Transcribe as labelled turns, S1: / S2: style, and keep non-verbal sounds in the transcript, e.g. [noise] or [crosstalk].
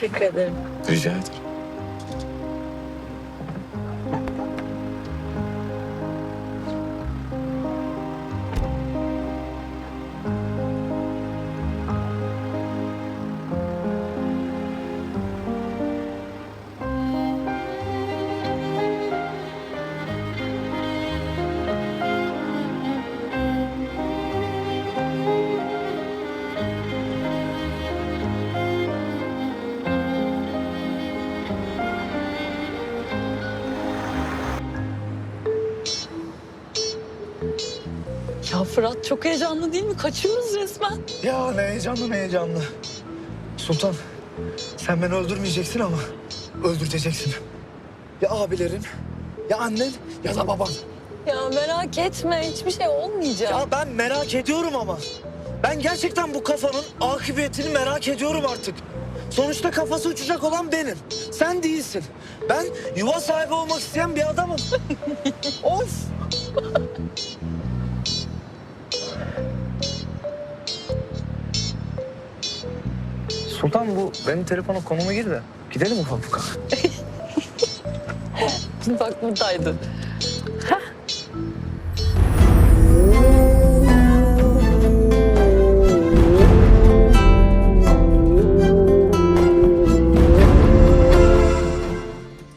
S1: Teşekkür ederim.
S2: Rica ederim.
S1: Ya Fırat çok heyecanlı değil mi? Kaçıyoruz resmen.
S3: Ya ne heyecanlı ne heyecanlı. Sultan sen beni öldürmeyeceksin ama öldürteceksin. Ya abilerin ya annen ya da baban.
S1: Ya merak etme hiçbir şey olmayacak.
S3: Ya ben merak ediyorum ama. Ben gerçekten bu kafanın akıbetini merak ediyorum artık. Sonuçta kafası uçacak olan benim. Sen değilsin. Ben yuva sahibi olmak isteyen bir adamım. [laughs] of! Sultan bu benim telefona konuma gir de. Gidelim ufak ufak. [laughs]
S1: Bak buradaydı.